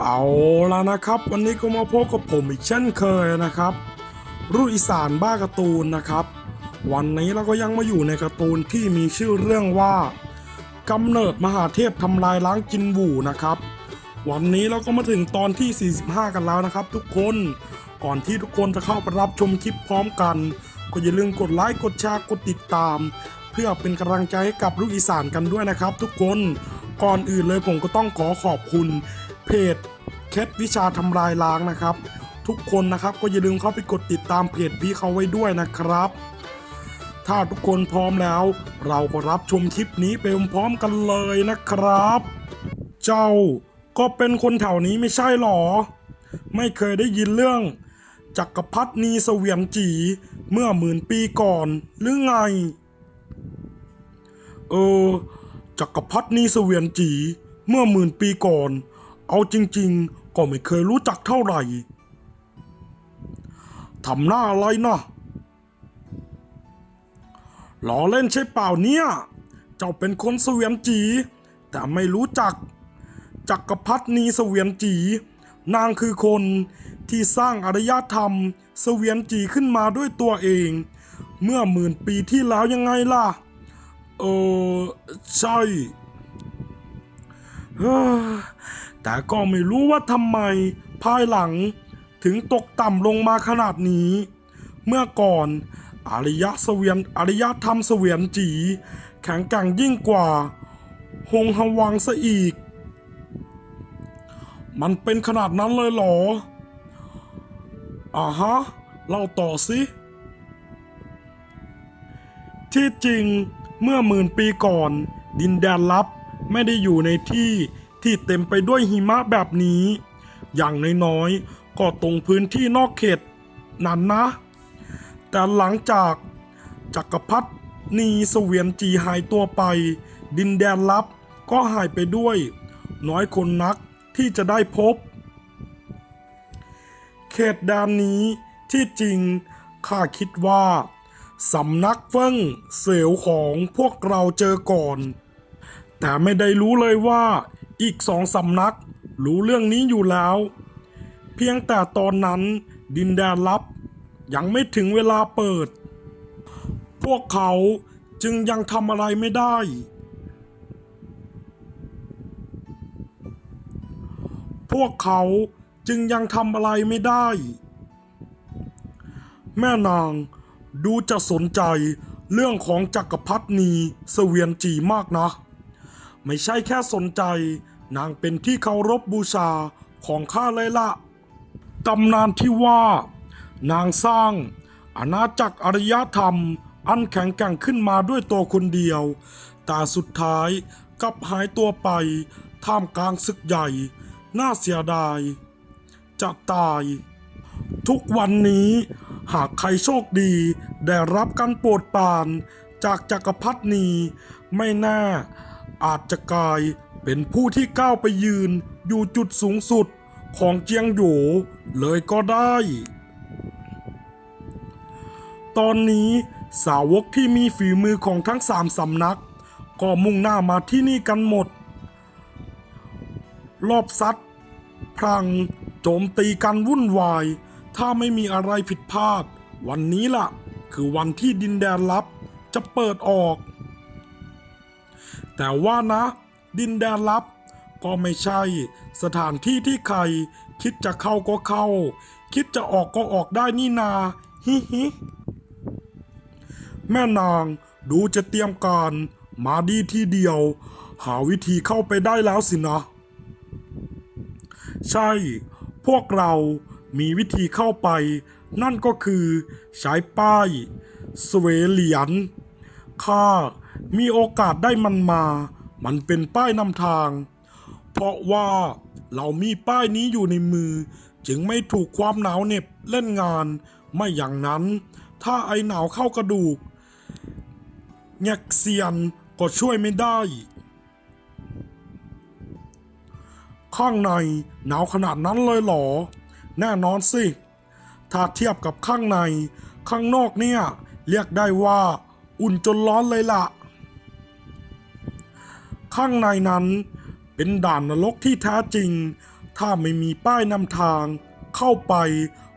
เอาละนะครับ วันนี้ก็มาพบกับผมอีกเช่นเคยนะครับ รุ่อีสานบ้าการ์ตูนนะครับ วันนี้เราก็ยังมาอยู่ในการ์ตูนที่มีชื่อเรื่องว่ากำเนิดมหาเทพทำลายล้างจินบูนะครับ วันนี้เราก็มาถึงตอนที่ 45 กันแล้วนะครับ ทุกคนก่อนที่ทุกคนจะเข้าไปรับชมคลิปพร้อมกัน ก็อย่าลืมกดไลค์กดแชร์กดติดตาม เพื่อเป็นกำลังใจให้กับลูกอีสานกันด้วยนะครับ ทุกคนก่อนอื่นเลยผมก็ต้องขอขอบคุณ เพจเคล็ดวิชาทำลายล้างนะครับ ทุกคนนะครับก็อย่าลืมเข้าไปกดติดตามเพจพี่เขาไว้ด้วยนะครับ ถ้าทุกคนพร้อมแล้ว เราก็รับชมคลิปนี้ไปพร้อมๆกันเลยนะครับ เจ้าก็เป็นคนแถวนี้ไม่ใช่หรอ ไม่เคยได้ยินเรื่องจักรพรรดินีเสวียนจีเมื่อหมื่นปีก่อนหรือไง เออจักรพรรดินีเสวียนจีเมื่อหมื่นปีก่อน เอาจริงๆ ก็ไม่เคยรู้จักเท่าไหร่ ทำหน้าอะไรนะล้อเล่นใช่เปล่าเนี่ย เจ้าเป็นคนเสวียนจี แต่ไม่รู้จัก จักรพรรดินีเสวียนจี นางคือคนที่สร้างอารยธรรมเสวียนจีขึ้นมาด้วยตัวเอง เมื่อหมื่นปีที่แล้วยังไงล่ะ เออใช่ แต่ก็ไม่รู้ว่าทำไม ภายหลังถึงตกต่ำลงมาขนาดนี้ เมื่อก่อนอารยะเสวียนอารยะธรรมเสวียนจี แข็งแกร่งยิ่งกว่าหงฮวังซะอีก มันเป็นขนาดนั้นเลยเหรออ่าฮะเล่าต่อสิที่จริงเมื่อหมื่นปีก่อน ดินแดนลับ ไม่ได้อยู่ในที่ที่เต็มไปด้วยหิมะแบบนี้ อย่างน้อยๆ ก็ตรงพื้นที่นอกเขตนั้นนะ แต่หลังจากจักรพรรดินีเสวียนจีหายตัวไป ดินแดนลับก็หายไปด้วย น้อยคนนักที่จะได้พบ เขตแดนนี้ที่จริงข้าคิดว่า สำนักเฟิ่งเสียวของพวกเราเจอก่อน แต่ไม่ได้รู้เลยว่าอีกสองสำนักรู้เรื่องนี้อยู่แล้ว เพียงแต่ตอนนั้นดินแดนลับยังไม่ถึงเวลาเปิด พวกเขาจึงยังทำอะไรไม่ได้ พวกเขาจึงยังทำอะไรไม่ได้ แม่นางดูจะสนใจเรื่องของจักรพรรดินีเสวียนจีมากนะ ไม่ใช่แค่สนใจ นางเป็นที่เคารพบูชาของข้าเลยละตำนานที่ว่า นางสร้าง อาณาจักรอารยธรรม อันแข็งแกร่งขึ้นมาด้วยตัวคนเดียว แต่สุดท้ายกลับหายตัวไป ท่ามกลางศึกใหญ่ น่าเสียดาย จะตาย ทุกวันนี้หากใครโชคดีได้รับการโปรดปราน จากจักรพรรดินีไม่แน่ อาจจะกลายเป็นผู้ที่ก้าวไปยืนอยู่จุดสูงสุดของเจียงโหยเลยก็ได้ ตอนนี้สาวกที่มีฝีมือของทั้งสามสำนัก ก็มุ่งหน้ามาที่นี่กันหมด รอบซัดพลังโจมตีกันวุ่นวาย ถ้าไม่มีอะไรผิดพลาด วันนี้ล่ะ คือวันที่ดินแดนลับจะเปิดออก แต่ว่านะ ดินแดนลับ ก็ไม่ใช่ สถานที่ที่ใคร คิดจะเข้าก็เข้า คิดจะออกก็ออกได้นี่นาฮิฮิแม่นางดูจะเตรียมการมาดีทีเดียว หาวิธีเข้าไปได้แล้วสินะ ใช่ พวกเรามีวิธีเข้าไป นั่นก็คือใช้ป้ายสเวเหลียนข้า มีโอกาสได้มันมา มันเป็นป้ายนำทาง เพราะว่าเรามีป้ายนี้อยู่ในมือ จึงไม่ถูกความหนาวเหน็บเล่นงาน ไม่อย่างนั้น ถ้าไอหนาวเข้ากระดูกแงกเซียนก็ช่วยไม่ได้ ข้างในหนาวขนาดนั้นเลยหรอ แน่นอนสิ ถ้าเทียบกับข้างใน ข้างนอกเนี่ย เรียกได้ว่า อุ่นจนร้อนเลยล่ะ ข้างในนั้นเป็นด่านนรกที่แท้จริง ถ้าไม่มีป้ายนำทาง เข้าไป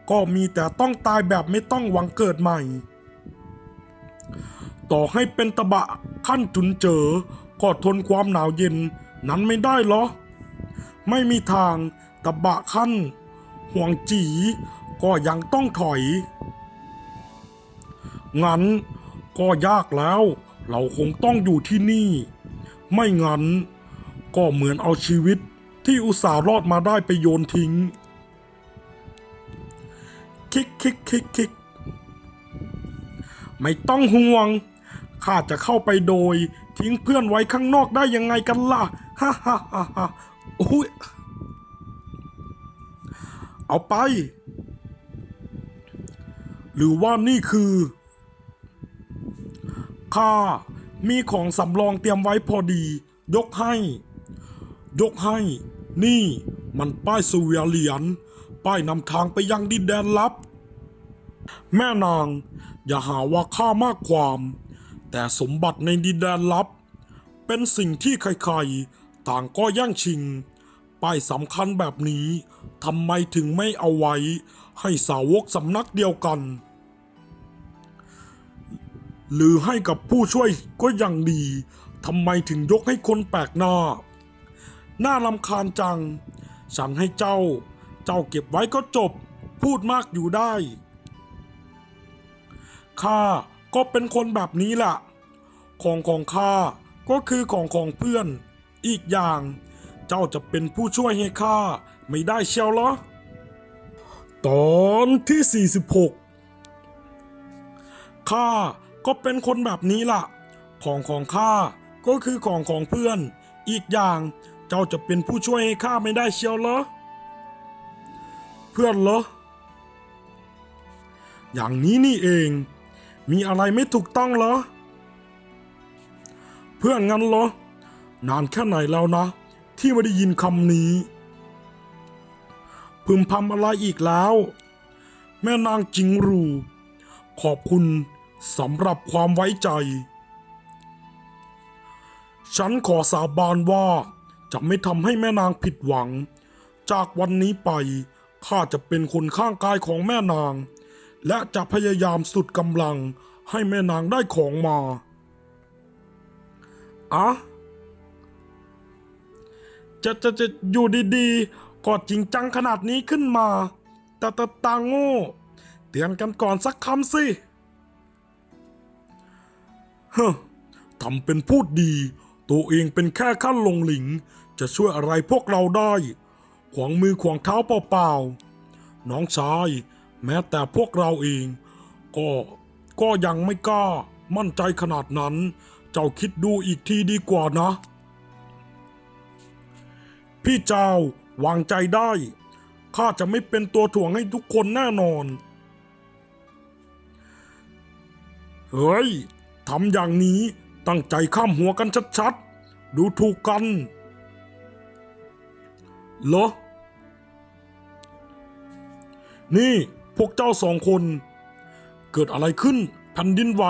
ก็มีแต่ต้องตายแบบไม่ต้องหวังเกิดใหม่ ต่อให้เป็นตะบะขั้นจุนเจอ ก็ทนความหนาวเย็นนั้นไม่ได้หรอ ไม่มีทางตะบะขั้น ห่วงจีก็ยังต้องถอย งั้นก็ยากแล้ว เราคงต้องอยู่ที่นี่ ไม่งั้น ก็เหมือนเอาชีวิตที่อุตส่าห์รอดมาได้ไปโยนทิ้ง คิกคิกคิกคิกไม่ต้องห่วง ข้าจะเข้าไปโดย ทิ้งเพื่อนไว้ข้างนอกได้ยังไงกันล่ะ ฮ่าฮ่าฮ่าฮ่าโอ้ยเอาไป หรือว่านี่คือ ข้า มีของสำรองเตรียมไว้พอดี ยกให้ ยกให้ นี่มันป้ายสเวียเหรียญป้ายนำทางไปยังดินแดนลับ แม่นาง อย่าหาว่าข้ามากความ แต่สมบัติในดินแดนลับ เป็นสิ่งที่ใครๆ ต่างก็แย่งชิง ป้ายสำคัญแบบนี้ทำไมถึงไม่เอาไว้ ให้สาวกสำนักเดียวกัน หรือให้กับผู้ช่วยก็ยังดีทำไมถึงยกให้คนแปลกหน้า หน่าลำคาญจังฉันให้เจ้า เจ้าเก็บไว้ก็จบ พูดมากอยู่ได้ ข้าก็เป็นคนแบบนี้แหละ ของของข้าก็คือของของเพื่อน อีกอย่าง เจ้าจะเป็นผู้ช่วยให้ข้าไม่ได้เชียวเหรอ ตอนที่ 46ข้า ก็เป็นคนแบบนี้ล่ะ ของของข้าก็คือของของเพื่อน อีกอย่างเจ้าจะเป็นผู้ช่วยให้ข้าไม่ได้เชียวเหรอ เพื่อนเหรอ อย่างนี้นี่เอง มีอะไรไม่ถูกต้องเหรอ เพื่อนงั้นเหรอ นานแค่ไหนแล้วนะ ที่ไม่ได้ยินคำนี้ พึมพำอะไรอีกแล้ว แม่นางจิงรู ขอบคุณ สำหรับความไว้ใจ ฉันขอสาบานว่าจะไม่ทำให้แม่นางผิดหวัง จากวันนี้ไปข้าจะเป็นคนข้างกายของแม่นาง และจะพยายามสุดกำลังให้แม่นางได้ของมาอะจะจะจะอยู่ดีๆก็จริงจังขนาดนี้ขึ้นมาต่แต่ตาโง่ เตือนกันก่อนสักคำสิ เฮ้อทำเป็นพูดดี ตัวเองเป็นแค่ขั้นลงหลิง จะช่วยอะไรพวกเราได้ ขวางมือขวางเท้าเปล่าๆ น้องชาย แม้แต่พวกเราเอง ก็ก็ยังไม่กล้า มั่นใจขนาดนั้น เจ้าคิดดูอีกทีดีกว่านะ พี่เจ้าวางใจได้ ข้าจะไม่เป็นตัวถ่วงให้ทุกคนแน่นอน เฮ้ย ทำอย่างนี้ตั้งใจข้ามหัวกันชัดๆ ดูถูกกัน เหรอ นี่พวกเจ้าสองคน เกิดอะไรขึ้นแผ่นดินไหว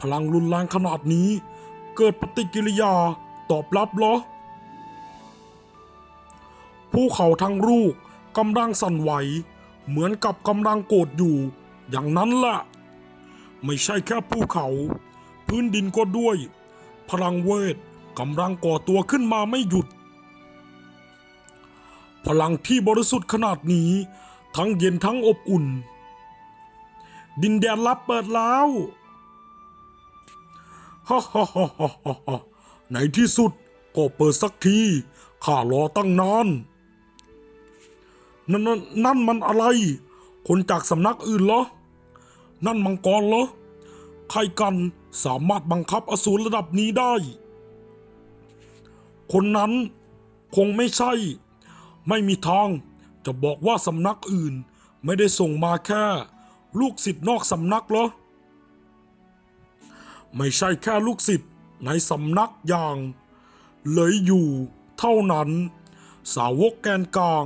พลังรุนแรงขนาดนี้ เกิดปฏิกิริยาตอบรับเหรอภูเขาทั้งลูกกำลังสั่นไหว เหมือนกับกำลังโกรธอยู่ อย่างนั้นแหละ ไม่ใช่แค่ภูเขา พื้นดินก็ด้วย พลังเวทกำลังก่อตัวขึ้นมาไม่หยุด พลังที่บริสุทธิ์ขนาดนี้ ทั้งเย็นทั้งอบอุ่น ดินแดนลับเปิดแล้วฮ่าฮ่าฮ่าฮ่าฮ่าในที่สุดก็เปิดสักที ข้ารอตั้งนานนั่นนั่นมันอะไร คนจากสำนักอื่นเหรอ นั่นมังกรเหรอ ใครกันสามารถบังคับอสูรระดับนี้ได้ คนนั้นคงไม่ใช่ ไม่มีทางจะบอกว่าสำนักอื่นไม่ได้ส่งมาแค่ ลูกศิษย์นอกสำนักเหรอ ไม่ใช่แค่ลูกศิษย์ในสำนักอย่าง เลยอยู่เท่านั้น สาวกแกนกลาง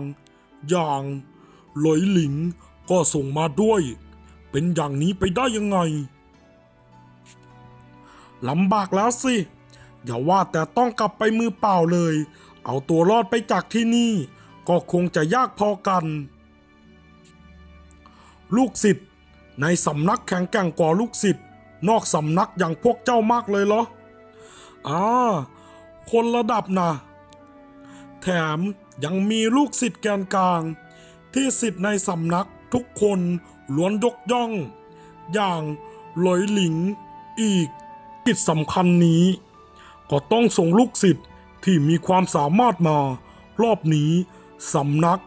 อย่างหลอยหลิงก็ส่งมาด้วย เป็นอย่างนี้ไปได้ยังไงลำบากแล้วสิ อย่าว่าแต่ต้องกลับไปมือเปล่าเลย เอาตัวรอดไปจากที่นี่ก็ก็คงจะยากพอกัน ลูกศิษย์ในสำนักแข็งแกร่งกว่าลูกศิษย์นอกสำนักอย่างพวกเจ้ามากเลยเหรออ่าคนระดับนะแถมยังมีลูกศิษย์แกนกลาง ที่ศิษย์ในสำนักทุกคน ล้วนยกย่อง อย่างหลอยหลิงอีกกิจสำคัญนี้ ก็ต้องส่งลูกศิษย์ที่มีความสามารถมารอบนี้สำนัก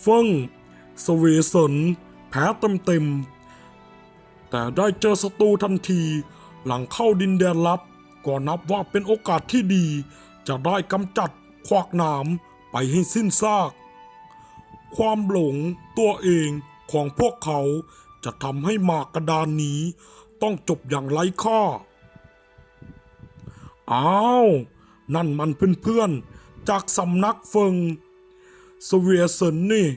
เฟิ่งสเวเซินแพ้เต็มๆแต่ได้เจอศัตรูทันทีหลังเข้าดินแดนลับ ก็นับว่าเป็นโอกาสที่ดี จะได้กำจัดขวากหนามไปให้สิ้นซาก ความหลงตัวเอง ของพวกเขาจะทำให้หมากกระดานนี้ ต้องจบอย่างไร้ค่า อ้าว นั่นมันเพื่อนๆ จากสำนักเฟิงสเวียเซนนี่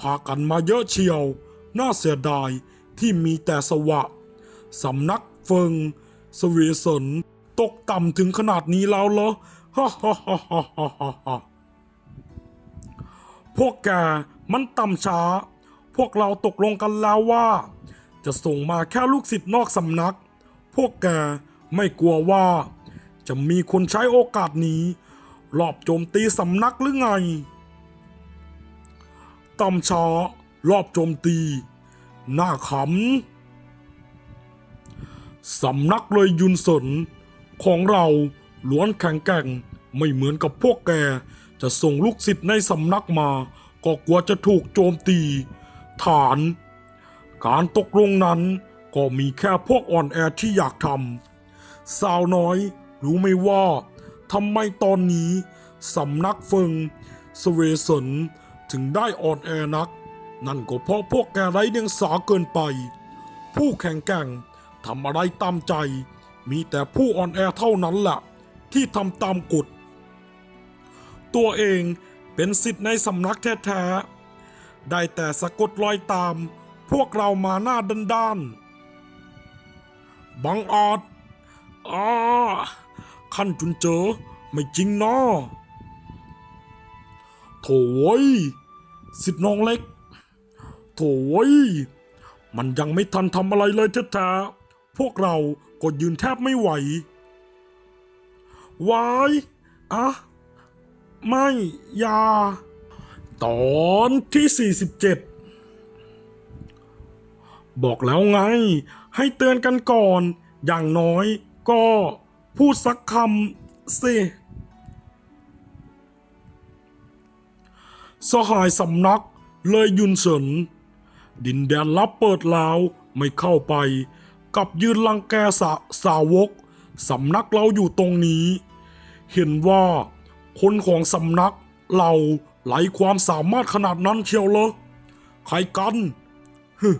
พากันมาเยอะเชียว น่าเสียดายที่มีแต่สวะสำนักเฟิงสเวียเซนตกต่ำถึงขนาดนี้แล้วเหรอฮ่าฮ่าฮ่าฮ่าฮ่าฮ่าฮ่าพวกแกมันต่ำช้า พวกเราตกลงกันแล้วว่า จะส่งมาแค่ลูกศิษย์นอกสำนัก พวกแกไม่กลัวว่า จะมีคนใช้โอกาสนี้รอบโจมตีสำนักหรือไงต่ำช้ารอบโจมตี หน้าขำสำนักเลยยุนสน ของเราล้วนแข็งแกร่งไม่เหมือนกับพวกแก จะส่งลูกศิษย์ในสำนักมา ก็กลัวจะถูกโจมตี ฐาน การตกลงนั้นก็มีแค่พวกอ่อนแอที่อยากทำสาวน้อยรู้ไหมว่าทำไมตอนนี้สำนักเฟิงสเวเซนถึงได้อ่อนแอนัก นั่นก็เพราะพวกแกไร้เดียงสาเกินไป ผู้แข็งแกร่งทำอะไรตามใจ มีแต่ผู้อ่อนแอเท่านั้นแหละที่ทำตามกฎ ตัวเองเป็นสิทธิ์ในสำนักแท้ๆ ได้แต่สะกดรอยตาม พวกเรามาหน้าด้านๆบังอาจอ้าขั้นจุนเจอไม่จริงนะโถ่เว้ยสิทธิ์น้องเล็ก โถ่เว้ยมันยังไม่ทันทำอะไรเลยแท้ๆพวกเราก็ยืนแทบไม่ไหววายอะไม่อยา ตอนที่ 47 บอกแล้วไง ให้เตือนกันก่อน อย่างน้อยก็พูดสักคำสิสหายสำนักเลยยุนเฉิน ดินแดนลับเปิดแล้วไม่เข้าไปกับยืนลังแกสาสาวก สำนักเราอยู่ตรงนี้ เห็นว่าคนของสำนักเรา ไหลความสามารถขนาดนั้นเชียวเหรอใครกันฮึ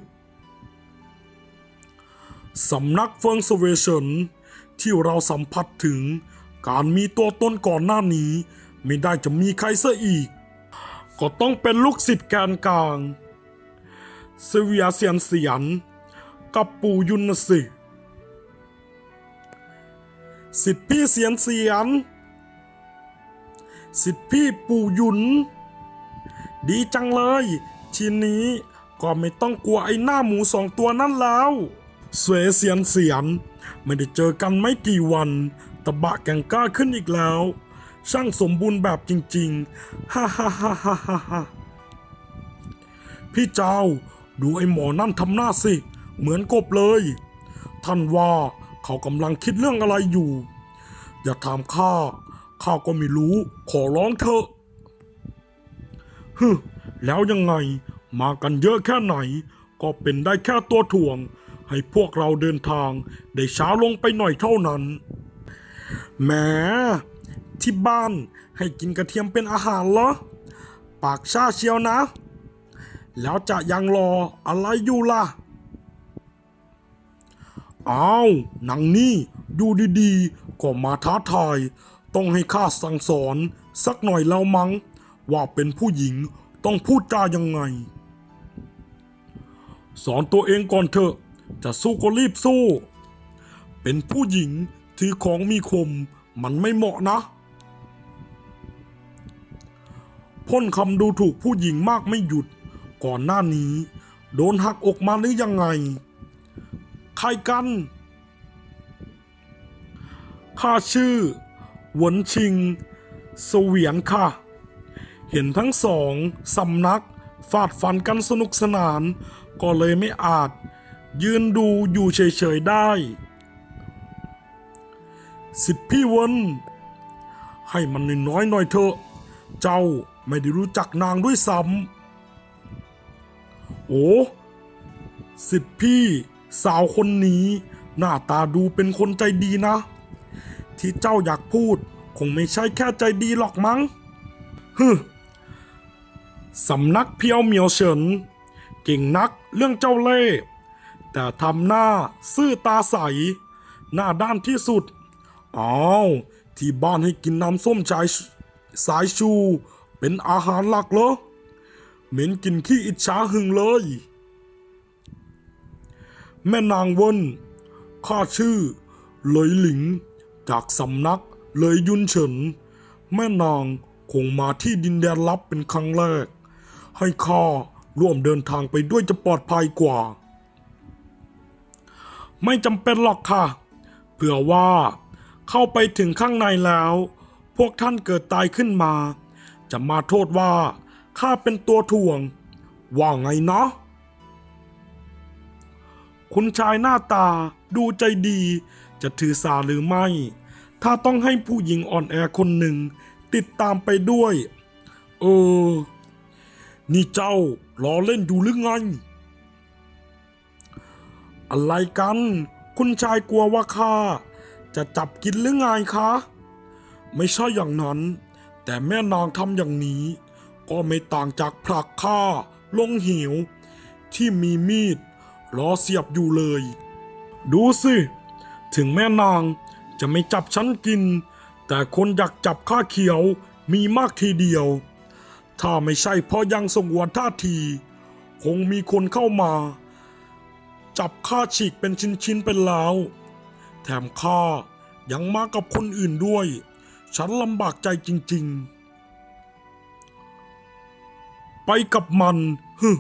สำนักเฟิงสเวเชนที่เราสัมผัสถึงการมีตัวตนก่อนหน้านี้ ไม่ได้จะมีใครซะอีก ก็ต้องเป็นลูกศิษย์แกนกลางเสวียเซียนเสียน กับปู่ยุนสิ สิทธิพี่เสียนเสียน สิทธิพี่ปู่ยุน ดีจังเลย ทีนี้ก็ไม่ต้องกลัวไอ้หน้าหมูสองตัวนั่นแล้ว เสวยเสียนเสียน ไม่ได้เจอกันไม่กี่วันตะบะแก่งกล้าขึ้นอีกแล้ว ช่างสมบูรณ์แบบจริงๆ ฮ่าฮ่าฮ่าฮ่าฮ่าฮ่าพี่เจ้าดูไอ้หมอนั่นทำหน้าสิ เหมือนกบเลย ท่านว่าเขากำลังคิดเรื่องอะไรอยู่ อย่าถามข้า ข้าก็ไม่รู้ ขอร้องเถอะฮึแล้วยังไง มากันเยอะแค่ไหน ก็เป็นได้แค่ตัวถ่วง ให้พวกเราเดินทาง ได้ช้าลงไปหน่อยเท่านั้นแหมที่บ้านให้กินกระเทียมเป็นอาหารเหรอ ปากชาเชียวนะ แล้วจะยังรออะไรอยู่ล่ะอ้าวหนังนี่อยู่ดีๆ ก็มาท้าทาย ต้องให้ข้าสั่งสอน สักหน่อยแล้วมั้ง ว่าเป็นผู้หญิงต้องพูดจายังไง สอนตัวเองก่อนเถอะ จะสู้ก็รีบสู้ เป็นผู้หญิงถือของมีคมมันไม่เหมาะนะ พ่นคำดูถูกผู้หญิงมากไม่หยุด ก่อนหน้านี้ โดนหักอกมาหรือยังไง ใครกัน ข้าชื่อ หวนชิง เสวียนค่ะ เห็นทั้งสองสำนักฟาดฟันกันสนุกสนาน ก็เลยไม่อาจ ยืนดูอยู่เฉยๆได้ สิทธิพี่วนให้มันน้อยๆหน่อยเถอะ เจ้าไม่ได้รู้จักนางด้วยซ้ำ โอ้ สิทธิพี่สาวคนนี้ หน้าตาดูเป็นคนใจดีนะ ที่เจ้าอยากพูด คงไม่ใช่แค่ใจดีหรอกมั้งฮึสำนักเพียวเหมียวเฉินเก่งนักเรื่องเจ้าเล่ห์แต่ทำหน้าซื่อตาใส หน้าด้านที่สุดอ้าวที่บ้านให้กินน้ำส้มสายสายชู เป็นอาหารหลักเหรอเหม็นกินขี้อิจฉาหึงเลย แม่นางเวนข้าชื่อ เหลยหลิง จากสำนักเลยยุนเฉิน แม่นางคงมาที่ดินแดนลับเป็นครั้งแรก ให้ข้าร่วมเดินทางไปด้วยจะปลอดภัยกว่า ไม่จำเป็นหรอกค่ะเผื่อว่าเข้าไปถึงข้างในแล้ว พวกท่านเกิดตายขึ้นมา จะมาโทษว่าข้าเป็นตัวถ่วง ว่าไงเนาะคุณชายหน้าตาดูใจดี จะถือสาหรือไม่ ถ้าต้องให้ผู้หญิงอ่อนแอคนหนึ่ง ติดตามไปด้วย เออ นี่เจ้าล้อเล่นอยู่หรือไง อะไรกัน คุณชายกลัวว่าข้าจะจับกินหรือไงคะ ไม่ใช่อย่างนั้น แต่แม่นางทำอย่างนี้ ก็ไม่ต่างจากผลักข้าลงเหวที่มีมีดรอเสียบอยู่เลย ดูสิ ถึงแม่นางจะไม่จับฉันกิน แต่คนอยากจับข้าเขียวมีมากทีเดียว ถ้าไม่ใช่เพราะยังสงวนท่าที คงมีคนเข้ามา จับข้าฉีกเป็นชิ้นๆเป็นแล้ว แถมข้ายังมากับคนอื่นด้วย ฉันลำบากใจจริง ๆ ไปกับมันฮึ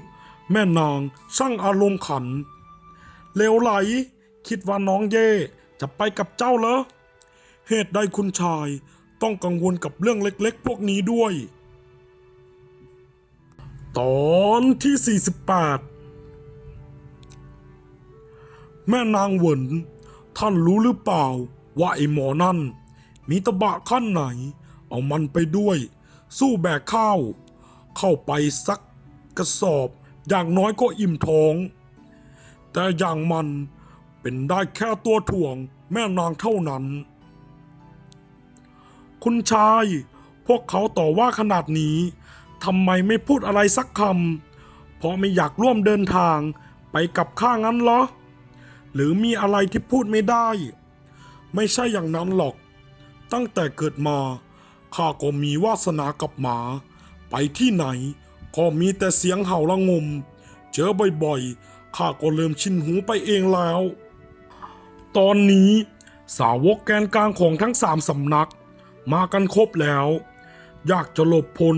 แม่นางช่างอารมณ์ขันเลวไหล คิดว่าน้องเย่ จะไปกับเจ้าเหรอ เหตุใดคุณชายต้องกังวลกับเรื่องเล็กๆ พวกนี้ด้วย ตอนที่ 48 แม่นางเหวินท่านรู้หรือเปล่า ว่าไอ้หมอนั่น มีตะบะขั้นไหน เอามันไปด้วย สู้แบกข้าว เข้าไปสักกระสอบอย่างน้อยก็อิ่มท้อง แต่อย่างมัน เป็นได้แค่ตัวถ่วงแม่นางเท่านั้น คุณชาย พวกเขาต่อว่าขนาดนี้ทำไมไม่พูดอะไรสักคำเพราะไม่อยากร่วมเดินทางไปกับข้างั้นเหรอ หรือมีอะไรที่พูดไม่ได้ ไม่ใช่อย่างนั้นหรอก ตั้งแต่เกิดมาข้าก็มีวาสนากับหมา ไปที่ไหนก็มีแต่เสียงเห่าละงม เจอบ่อยๆข้าก็เริ่มชินหูไปเองแล้ว ตอนนี้สาวกแกนกลางของทั้งสามสำนัก มากันครบแล้ว อยากจะหลบพ้น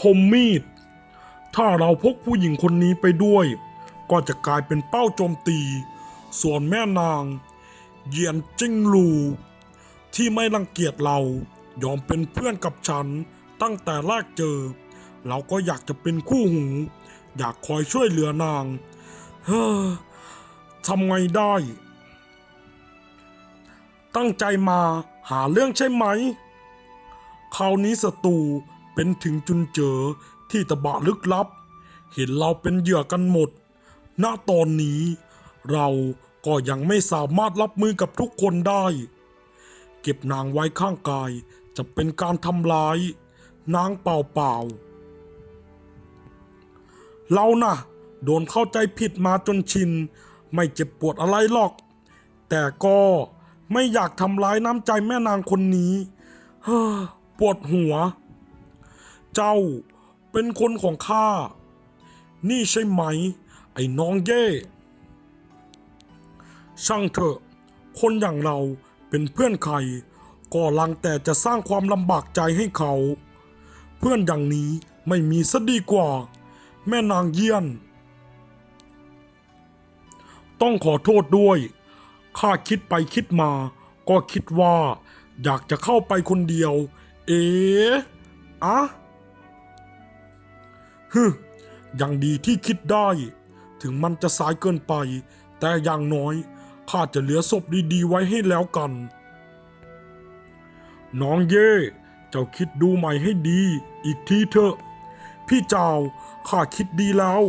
คมมีด ถ้าเราพกผู้หญิงคนนี้ไปด้วย ก็จะกลายเป็นเป้าโจมตี ส่วนแม่นาง เยียนจิ้งลู ที่ไม่รังเกียจเรายอมเป็นเพื่อนกับฉันตั้งแต่แรกเจอ เราก็อยากจะเป็นคู่หู อยากคอยช่วยเหลือนาง เฮ้อทำไงได้ ตั้งใจมาหาเรื่องใช่ไหม คราวนี้ศัตรูเป็นถึงจุนเจอที่ตะบะลึกลับ เห็นเราเป็นเหยื่อกันหมด ณ ตอนนี้ เราก็ยังไม่สามารถรับมือกับทุกคนได้ เก็บนางไว้ข้างกายจะเป็นการทำร้าย นางเปล่าเรานะ่ะ โดนเข้าใจผิดมาจนชิน ไม่เจ็บปวดอะไรหรอก แต่ก็ ไม่อยากทำร้ายน้ำใจแม่นางคนนี้ เฮ้อปวดหัว เจ้าเป็นคนของข้า นี่ใช่ไหม ไอ้น้องเย่ ช่างเถอะ คนอย่างเราเป็นเพื่อนใคร ก็ลังแต่จะสร้างความลำบากใจให้เขา เพื่อนอย่างนี้ไม่มีซะดีกว่า แม่นางเยี่ยน ต้องขอโทษด้วย ข้าคิดไปคิดมา ก็คิดว่า อยากจะเข้าไปคนเดียว เอ๋อะฮึยังดีที่คิดได้ ถึงมันจะสายเกินไป แต่อย่างน้อยข้าจะเหลือศพดีๆไว้ให้แล้วกัน น้องเย่เจ้าคิดดูใหม่ให้ดี อีกทีเถอะ พี่เจ้าข้าคิดดีแล้ว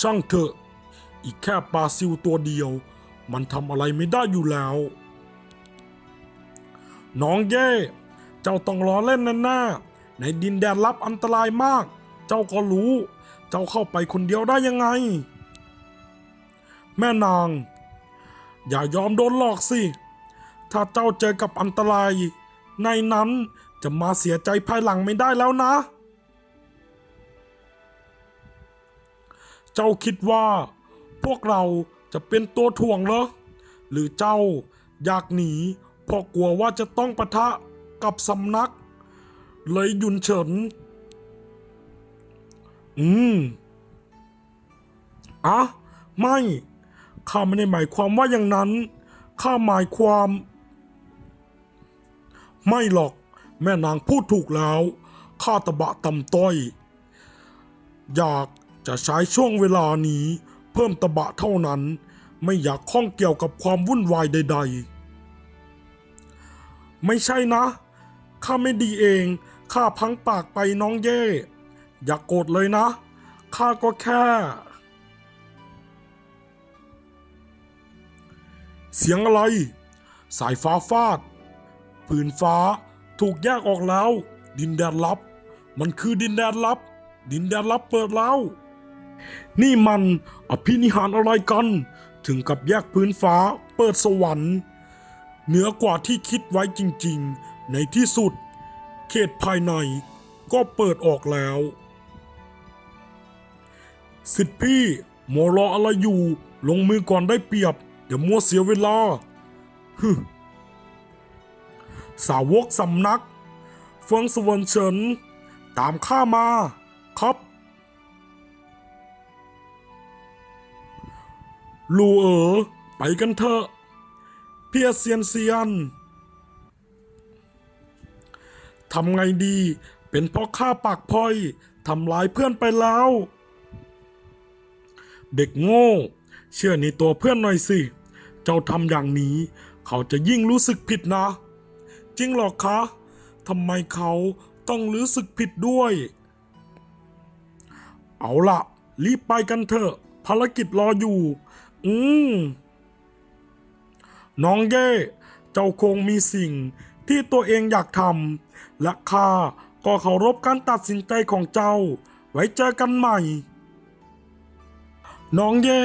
ช่างเถอะ อีกแค่ปลาซิวตัวเดียว มันทำอะไรไม่ได้อยู่แล้ว น้องเย่ เจ้าต้องล้อเล่นแน่ๆในดินแดนลับอันตรายมาก เจ้าก็รู้ เจ้าเข้าไปคนเดียวได้ยังไง แม่นาง อย่ายอมโดนหลอกสิ ถ้าเจ้าเจอกับอันตราย ในนั้นจะมาเสียใจภายหลังไม่ได้แล้วนะ เจ้าคิดว่าพวกเรา จะเป็นตัวถ่วงเหรอ หรือเจ้าอยากหนีเพราะกลัวว่าจะต้องปะทะกับสำนัก เลยหยุนเฉิน อืมอะไม่ ข้าไม่ได้หมายความว่าอย่างนั้น ข้าหมายความ ไม่หรอก แม่นางพูดถูกแล้ว ข้าตะบะตำต้อย อยากจะใช้ช่วงเวลานี้ เพิ่มตะบะเท่านั้น ไม่อยากข้องเกี่ยวกับความวุ่นวายใด ๆ ไม่ใช่นะ ข้าไม่ดีเอง ข้าพังปากไปน้องเย่ อย่ากโกรธเลยนะ ข้าก็แค่ เสียงอะไร สายฟ้าฟาด ผืนฟ้าถูกแยกออกแล้ว ดินแดนลับ มันคือดินแดนลับ ดินแดนลับเปิดแล้ว นี่มันอภินิหารอะไรกัน ถึงกับแยกพื้นฟ้าเปิดสวรรค์ เหนือกว่าที่คิดไว้จริงๆ ในที่สุด เขตภายในก็เปิดออกแล้ว สิทธิพี่หมอรออะไรอยู่ ลงมือก่อนได้เปรียบ เดี๋ยวมัวเสียเวลาฮึสาวกสำนักเฟิงสวนเฉิน ตามข้ามา ครับ ลูเอ๋อไปกันเถอะเพียเซียนเซียนทำไงดี เป็นเพราะข้าปากพร่อยทำลายเพื่อนไปแล้ว เด็กโง่ เชื่อในตัวเพื่อนหน่อยสิ เจ้าทำอย่างนี้ เขาจะยิ่งรู้สึกผิดนะ จริงหรอคะทำไมเขาต้องรู้สึกผิดด้วย เอาล่ะรีบไปกันเถอะ ภารกิจรออยู่ อืม น้องเย่เจ้าคงมีสิ่งที่ตัวเองอยากทำ และข้าก็เคารพการตัดสินใจของเจ้า ไว้เจอกันใหม่ น้องเย่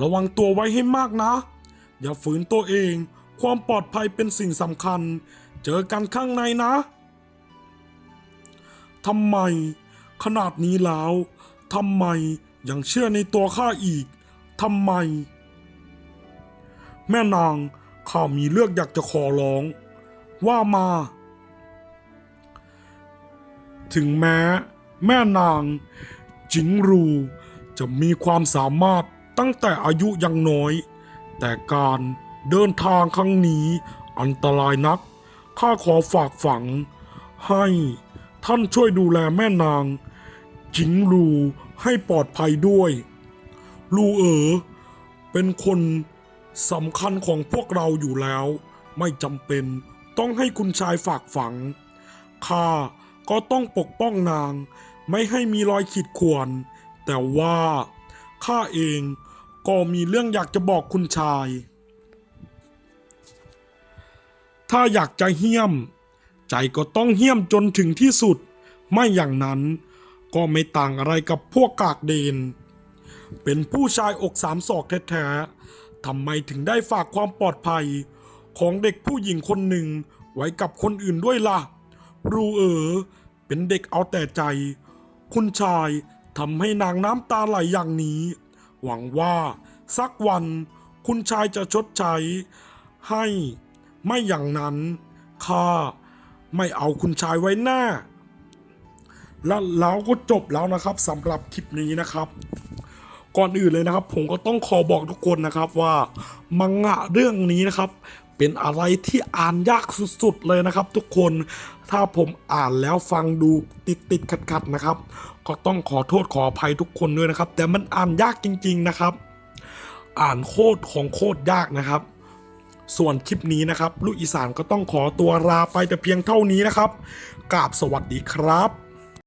ระวังตัวไว้ให้มากนะ อย่าฝืนตัวเอง ความปลอดภัยเป็นสิ่งสำคัญ เจอกันข้างในนะทำไม ขนาดนี้แล้วทำไมยังเชื่อในตัวข้าอีก ทำไม แม่นางข้ามีเลือกอยากจะขอร้อง ว่ามา ถึงแม้ แม่นางจิงรูจะมีความสามารถตั้งแต่อายุยังน้อย แต่การเดินทางครั้งนี้อันตรายนัก ข้าขอฝากฝัง ให้ท่านช่วยดูแลแม่นางจิงรูให้ปลอดภัยด้วย ลูเอ๋อเป็นคนสำคัญของพวกเราอยู่แล้ว ไม่จำเป็นต้องให้คุณชายฝากฝังข้าก็ต้องปกป้องนาง ไม่ให้มีรอยขีดข่วน แต่ว่าข้าเองก็มีเรื่องอยากจะบอกคุณชาย ถ้าอยากจะเหี้ยม ใจก็ต้องเหี้ยมจนถึงที่สุด ไม่อย่างนั้นก็ไม่ต่างอะไรกับพวกกากเดน เป็นผู้ชายอกสามศอกแท้ๆทำไมถึงได้ฝากความปลอดภัย ของเด็กผู้หญิงคนหนึ่งไว้กับคนอื่นด้วยล่ะ รูเอ๋อเป็นเด็กเอาแต่ใจ คุณชายทำให้นางน้ำตาไหลอย่างนี้ หวังว่าสักวันคุณชายจะชดใช้ ให้ไม่อย่างนั้นข้าไม่เอาคุณชายไว้แน่แล้วเราก็จบแล้วนะครับสำหรับคลิปนี้นะครับ ก่อนอื่นเลยนะครับ ผมก็ต้องขอบอกทุกคนนะครับว่ามังงะเรื่องนี้นะครับเป็นอะไรที่อ่านยากสุดๆเลยนะครับ ทุกคน ถ้าผมอ่านแล้วฟังดูติดติดขัดขัดๆนะครับ ก็ต้องขอโทษขออภัยทุกคนด้วยนะครับ แต่มันอ่านยากจริง ๆนะครับ อ่านโคตรของโคตรยากนะครับ ส่วนคลิปนี้นะครับ ลูกอีสานก็ต้องขอตัวลาไปแต่เพียงเท่านี้นะครับกราบสวัสดีครับ